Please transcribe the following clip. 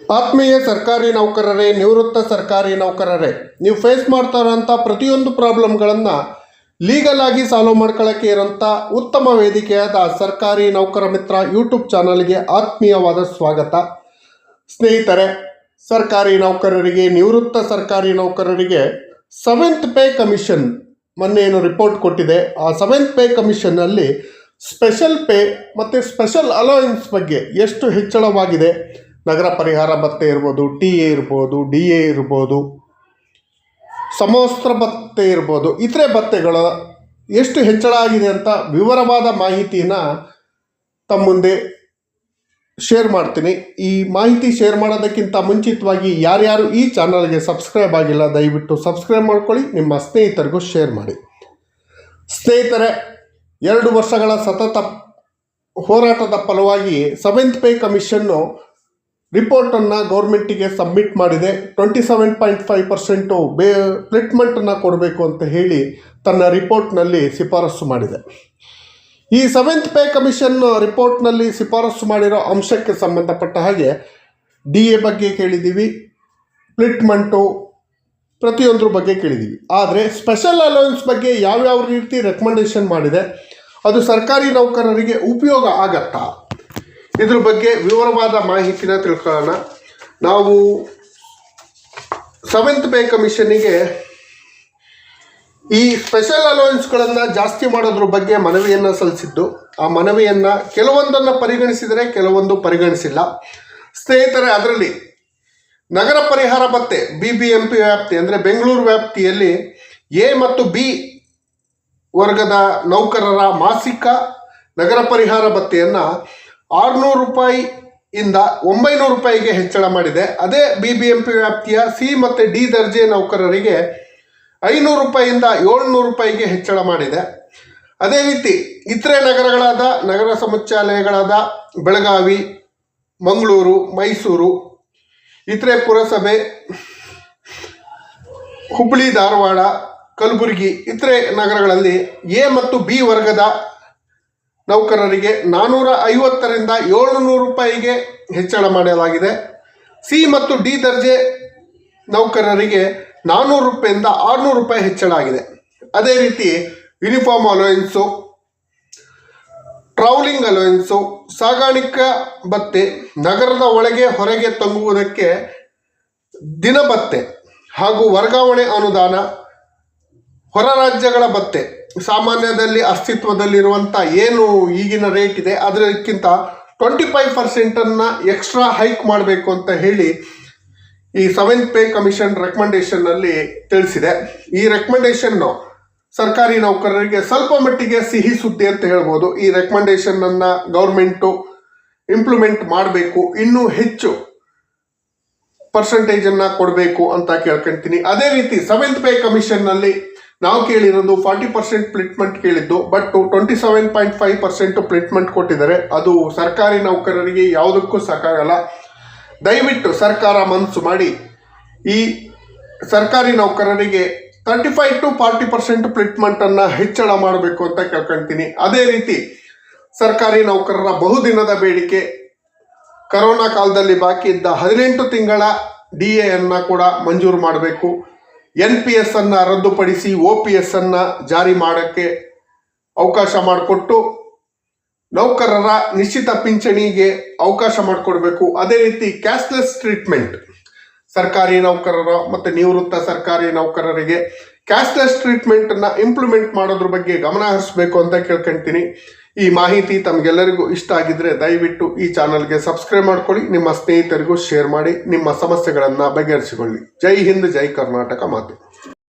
ಆತ್ಮೀಯ ಸರ್ಕಾರಿ ನೌಕರರೇ, ನಿವೃತ್ತ ಸರ್ಕಾರಿ ನೌಕರರೇ, ನೀವು ಫೇಸ್ ಮಾಡ್ತಾ ಇರೋಂಥ ಪ್ರತಿಯೊಂದು ಪ್ರಾಬ್ಲಮ್ಗಳನ್ನು ಲೀಗಲ್ ಆಗಿ ಸಾಲ್ವ್ ಮಾಡ್ಕೊಳ್ಳೋಕ್ಕೆ ಇರೋಂಥ ಉತ್ತಮ ವೇದಿಕೆಯಾದ ಸರ್ಕಾರಿ ನೌಕರ ಮಿತ್ರ ಯೂಟ್ಯೂಬ್ ಚಾನಲ್ಗೆ ಆತ್ಮೀಯವಾದ ಸ್ವಾಗತ. ಸ್ನೇಹಿತರೆ, ಸರ್ಕಾರಿ ನೌಕರರಿಗೆ, ನಿವೃತ್ತ ಸರ್ಕಾರಿ ನೌಕರರಿಗೆ ಸೆವೆಂತ್ ಪೇ ಕಮಿಷನ್ ಮೊನ್ನೆ ಏನು ರಿಪೋರ್ಟ್ ಕೊಟ್ಟಿದೆ. ಆ ಸೆವೆಂತ್ ಪೇ ಕಮಿಷನ್ನಲ್ಲಿ ಸ್ಪೆಷಲ್ ಪೇ ಮತ್ತು ಸ್ಪೆಷಲ್ ಅಲೋಯನ್ಸ್ ಬಗ್ಗೆ ಎಷ್ಟು ಹೆಚ್ಚಳವಾಗಿದೆ. ನಗರ ಪರಿಹಾರ ಭತ್ತೆ ಇರ್ಬೋದು, ಟಿ ಎ ಇರ್ಬೋದು, ಡಿ ಎ ಇರ್ಬೋದು, ಸಮವಸ್ತ್ರ ಭತ್ತೆ ಇರ್ಬೋದು, ಇತರೆ ಭತ್ಯೆಗಳ ಎಷ್ಟು ಹೆಚ್ಚಳ ಆಗಿದೆ ಅಂತ ವಿವರವಾದ ಮಾಹಿತಿನ ತಮ್ಮ ಮುಂದೆ ಶೇರ್ ಮಾಡ್ತೀನಿ. ಈ ಮಾಹಿತಿ ಶೇರ್ ಮಾಡೋದಕ್ಕಿಂತ ಮುಂಚಿತವಾಗಿ ಯಾರ್ಯಾರು ಈ ಚಾನಲ್ಗೆ ಸಬ್ಸ್ಕ್ರೈಬ್ ಆಗಿಲ್ಲ, ದಯವಿಟ್ಟು ಸಬ್ಸ್ಕ್ರೈಬ್ ಮಾಡ್ಕೊಳ್ಳಿ, ನಿಮ್ಮ ಸ್ನೇಹಿತರಿಗೂ ಶೇರ್ ಮಾಡಿ. ಸ್ನೇಹಿತರೆ, ಎರಡು ವರ್ಷಗಳ ಸತತ ಹೋರಾಟದ ಫಲವಾಗಿ ಸೆವೆಂತ್ ಪೇ ಕಮಿಷನ್ನು ರಿಪೋರ್ಟನ್ನು ಗೌರ್ಮೆಂಟಿಗೆ ಸಬ್ಮಿಟ್ ಮಾಡಿದೆ. Twenty seven point five percent ಬೇ ಪ್ಲೇಟ್ಮೆಂಟನ್ನು ಕೊಡಬೇಕು ಅಂತ ಹೇಳಿ ತನ್ನ ರಿಪೋರ್ಟ್ನಲ್ಲಿ ಶಿಫಾರಸು ಮಾಡಿದೆ. ಈ ಸೆವೆಂತ್ ಪೇ ಕಮಿಷನ್ ರಿಪೋರ್ಟ್ನಲ್ಲಿ ಶಿಫಾರಸು ಮಾಡಿರೋ ಅಂಶಕ್ಕೆ ಸಂಬಂಧಪಟ್ಟ ಹಾಗೆ ಡಿ ಎ ಬಗ್ಗೆ ಕೇಳಿದ್ದೀವಿ ಪ್ಲಿಟ್ಮೆಂಟು ಪ್ರತಿಯೊಂದ್ರ ಬಗ್ಗೆ ಕೇಳಿದ್ದೀವಿ. ಆದರೆ ಸ್ಪೆಷಲ್ ಅಲೌನ್ಸ್ ಬಗ್ಗೆ ಯಾವ್ಯಾವ ರೀತಿ ರೆಕಮೆಂಡೇಷನ್ ಮಾಡಿದೆ, ಅದು ಸರ್ಕಾರಿ ನೌಕರರಿಗೆ ಉಪಯೋಗ ಆಗತ್ತಾ? ಇದ್ರ ಬಗ್ಗೆ ವಿವರವಾದ ಮಾಹಿತಿನ ತಿಳ್ಕೊಳ್ಳೋಣ. ನಾವು ಸೆವೆಂತ್ ಪೇ ಕಮಿಷನ್ಗೆ ಈ ಸ್ಪೆಷಲ್ ಅಲೋಯನ್ಸ್ಗಳನ್ನು ಜಾಸ್ತಿ ಮಾಡೋದ್ರ ಬಗ್ಗೆ ಮನವಿಯನ್ನು ಸಲ್ಲಿಸಿದ್ದು. ಆ ಮನವಿಯನ್ನು ಕೆಲವೊಂದನ್ನು ಪರಿಗಣಿಸಿದರೆ ಕೆಲವೊಂದು ಪರಿಗಣಿಸಿಲ್ಲ. ಸ್ನೇಹಿತರೆ, ಅದರಲ್ಲಿ ನಗರ ಪರಿಹಾರ ಭತ್ತೆ ಬಿ ಬಿ ಎಂ ಪಿ ವ್ಯಾಪ್ತಿ ಅಂದರೆ ಬೆಂಗಳೂರು ವ್ಯಾಪ್ತಿಯಲ್ಲಿ ಎ ಮತ್ತು ಬಿ ವರ್ಗದ ನೌಕರರ ಮಾಸಿಕ ನಗರ ಪರಿಹಾರ ಭತ್ಯೆಯನ್ನು ಆರುನೂರು ಇಂದ ಒಂಬೈನೂರು ರೂಪಾಯಿಗೆ ಹೆಚ್ಚಳ ಮಾಡಿದೆ. ಅದೇ ಬಿ ಬಿ ಎಂ ಪಿ ವ್ಯಾಪ್ತಿಯ ಸಿ ಮತ್ತು ಡಿ ದರ್ಜೆ ನೌಕರರಿಗೆ ಐನೂರು ರೂಪಾಯಿಯಿಂದ ಏಳ್ನೂರು ರೂಪಾಯಿಗೆ ಹೆಚ್ಚಳ ಮಾಡಿದೆ. ಅದೇ ರೀತಿ ಇತರೆ ನಗರಗಳಾದ ನಗರ ಸಮುಚ್ಚಾಲಯಗಳಾದ ಬೆಳಗಾವಿ, ಮಂಗಳೂರು, ಮೈಸೂರು, ಇತರೆ ಪುರಸಭೆ ಹುಬ್ಬಳ್ಳಿ ಧಾರವಾಡ, ಕಲಬುರಗಿ ಇತರೆ ನಗರಗಳಲ್ಲಿ ಎ ಮತ್ತು ಬಿ ವರ್ಗದ ನೌಕರರಿಗೆ ನಾನ್ನೂರ ಐವತ್ತರಿಂದ ಏಳುನೂರು ರೂಪಾಯಿಗೆ ಹೆಚ್ಚಳ ಮಾಡಲಾಗಿದೆ. ಸಿ ಮತ್ತು ಡಿ ದರ್ಜೆ ನೌಕರರಿಗೆ ನಾನ್ನೂರು ರೂಪಾಯಿಂದ ಆರುನೂರು ರೂಪಾಯಿ ಹೆಚ್ಚಳ ಆಗಿದೆ. ಅದೇ ರೀತಿ ಯೂನಿಫಾರ್ಮ್ ಅಲೋಯನ್ಸು, ಟ್ರಾವೆಲಿಂಗ್ ಅಲೋಯನ್ಸು, ಸಾಗಾಣಿಕಾ ಭತ್ತೆ ನಗರದ ಒಳಗೆ ಹೊರಗೆ ತಂಗುವುದಕ್ಕೆ ದಿನಭತ್ಯೆ ಹಾಗೂ ವರ್ಗಾವಣೆ ಅನುದಾನ, ಹೊರ ರಾಜ್ಯಗಳ ಭತ್ಯೆ ಸಾಮಾನ್ಯದಲ್ಲಿ ಅಸ್ತಿತ್ವದಲ್ಲಿರುವಂಥ ಏನು ಈಗಿನ ರೇಟ್ ಇದೆ ಅದಕ್ಕಿಂತ ಟ್ವೆಂಟಿ ಫೈವ್ ಪರ್ಸೆಂಟನ್ನು ಎಕ್ಸ್ಟ್ರಾ ಹೈಕ್ ಮಾಡಬೇಕು ಅಂತ ಹೇಳಿ ಈ ಸೆವೆಂತ್ ಪೇ ಕಮಿಷನ್ ರೆಕಮೆಂಡೇಷನ್ನಲ್ಲಿ ತಿಳಿಸಿದೆ. ಈ ರೆಕಮೆಂಡೇಷನ್ನು ಸರ್ಕಾರಿ ನೌಕರರಿಗೆ ಸ್ವಲ್ಪ ಮಟ್ಟಿಗೆ ಸಿಹಿ ಸುದ್ದಿ ಅಂತ ಹೇಳ್ಬೋದು. ಈ ರೆಕಮೆಂಡೇಷನನ್ನು ಗೌರ್ಮೆಂಟು ಇಂಪ್ಲಿಮೆಂಟ್ ಮಾಡಬೇಕು, ಇನ್ನೂ ಹೆಚ್ಚು ಪರ್ಸೆಂಟೇಜನ್ನು ಕೊಡಬೇಕು ಅಂತ ಕೇಳ್ಕೊಂತೀನಿ. ಅದೇ ರೀತಿ ಸೆವೆಂತ್ ಪೇ ಕಮಿಷನ್ನಲ್ಲಿ ನಾವು ಕೇಳಿರೋದು ಫಾರ್ಟಿ ಪರ್ಸೆಂಟ್ ಪ್ಲಿಟ್ಮೆಂಟ್ ಕೇಳಿದ್ದು but twenty seven point five percent fitment ಕೊಟ್ಟಿದ್ದಾರೆ. ಅದು ಸರ್ಕಾರಿ ನೌಕರರಿಗೆ ಯಾವುದಕ್ಕೂ ಸಾಕಾಗಲ್ಲ. ದಯವಿಟ್ಟು ಸರ್ಕಾರ ಮನಸ್ಸು ಮಾಡಿ. ಈ ಸರ್ಕಾರಿ ನೌಕರರಿಗೆ thirty five to forty percent ಪ್ಲಿಟ್ಮೆಂಟನ್ನು ಹೆಚ್ಚಳ ಮಾಡಬೇಕು ಅಂತ ಕೇಳ್ಕೊಳ್ತೀನಿ ಅದೇ ರೀತಿ ಸರ್ಕಾರಿ ನೌಕರರ ಬಹುದಿನದ ಬೇಡಿಕೆ, ಕರೋನಾ ಕಾಲದಲ್ಲಿ ಬಾಕಿ ಇದ್ದ ಹದಿನೆಂಟು ತಿಂಗಳ ಡಿ ಎನ್ನು ಕೂಡ ಮಂಜೂರು ಮಾಡಬೇಕು. ಎನ್ ಪಿ ಎಸ್ ಅನ್ನು ರದ್ದುಪಡಿಸಿ ಒ ಪಿ ಎಸ್ ಅನ್ನು ಜಾರಿ ಮಾಡೋಕ್ಕೆ ಅವಕಾಶ ಮಾಡಿಕೊಟ್ಟು ನೌಕರರ ನಿಶ್ಚಿತ ಪಿಂಚಣಿಗೆ ಅವಕಾಶ ಮಾಡಿಕೊಡ್ಬೇಕು. ಅದೇ ರೀತಿ ಕ್ಯಾಶ್ಲೆಸ್ ಟ್ರೀಟ್ಮೆಂಟ್ ಸರ್ಕಾರಿ ನೌಕರರ ಮತ್ತು ನಿವೃತ್ತ ಸರ್ಕಾರಿ ನೌಕರರಿಗೆ ಕ್ಯಾಶ್ಲೆಸ್ ಟ್ರೀಟ್ಮೆಂಟನ್ನು ಇಂಪ್ಲಿಮೆಂಟ್ ಮಾಡೋದ್ರ ಬಗ್ಗೆ ಗಮನ ಹರಿಸಬೇಕು ಅಂತ ಕೇಳ್ಕೊಂತೀನಿ. ಈ ಮಾಹಿತಿ ತಮಗೆಲ್ಲರಿಗೂ ಇಷ್ಟ ಆಗಿದ್ರೆ ದಯವಿಟ್ಟು ಈ ಚಾನಲ್ಗೆ ಸಬ್ಸ್ಕ್ರೈಬ್ ಮಾಡ್ಕೊಳ್ಳಿ, ನಿಮ್ಮ ಸ್ನೇಹಿತರಿಗೂ ಶೇರ್ ಮಾಡಿ, ನಿಮ್ಮ ಸಮಸ್ಯೆಗಳನ್ನು ಬಗೆಹರಿಸಿಕೊಳ್ಳಿ. ಜೈ ಹಿಂದ್, ಜೈ ಕರ್ನಾಟಕ ಮಾತು.